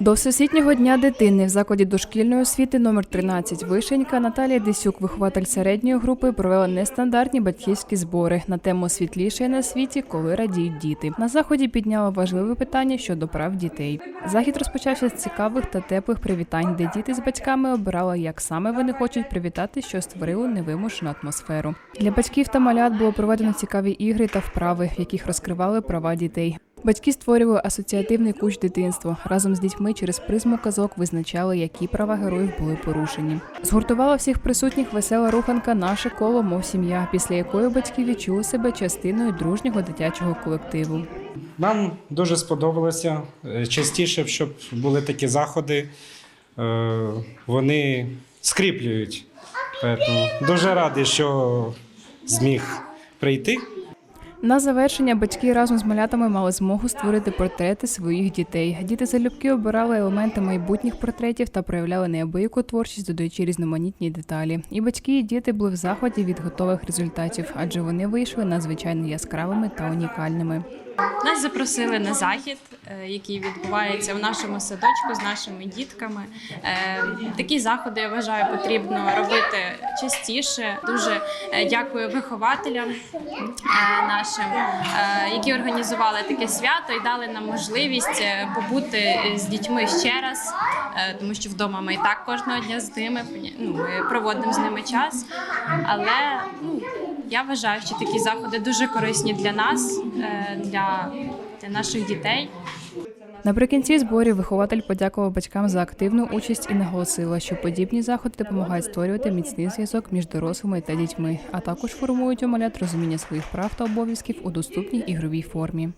До Всесвітнього дня дитини в закладі дошкільної освіти номер 13 Вишенька Наталія Десюк, вихователь середньої групи, провела нестандартні батьківські збори на тему світліше на світі, коли радіють діти. На заході підняла важливе питання щодо прав дітей. Захід розпочався з цікавих та теплих привітань, де діти з батьками обирали, як саме вони хочуть привітати, що створило невимушену атмосферу. Для батьків та малят було проведено цікаві ігри та вправи, в яких розкривали права дітей. Батьки створювали асоціативний куч дитинства. Разом з дітьми через призму казок визначали, які права героїв були порушені. Згуртувала всіх присутніх весела руханка Наше коло, мов сім'я, після якої батьки відчули себе частиною дружнього дитячого колективу. Нам дуже сподобалося. Е, Частіше, щоб були такі заходи, е, вони скріплюють. Тому дуже радий, що зміг прийти. На завершення батьки разом з малятами мали змогу створити портрети своїх дітей. Діти залюбки обирали елементи майбутніх портретів та проявляли неабияку творчість, додаючи різноманітні деталі. І батьки, і діти були в захваті від готових результатів, адже вони вийшли надзвичайно яскравими та унікальними. Нас запросили на захід, е, який відбувається в нашому садочку з нашими дітками. Е, Такі заходи я вважаю потрібно робити частіше. Дуже е, дякую вихователям нашим, які організували таке свято і дали нам можливість побути з дітьми ще раз, тому що вдома ми і так кожного дня з ними ну, ми проводимо з ними час. Але ну, я вважаю, що такі заходи дуже корисні для нас, е, для, для наших дітей. Наприкінці зборів вихователь подякував батькам за активну участь і наголосила, що подібні заходи допомагають створювати міцний зв'язок між дорослими та дітьми, а також формують у малят розуміння своїх прав та обов'язків у доступній ігровій формі.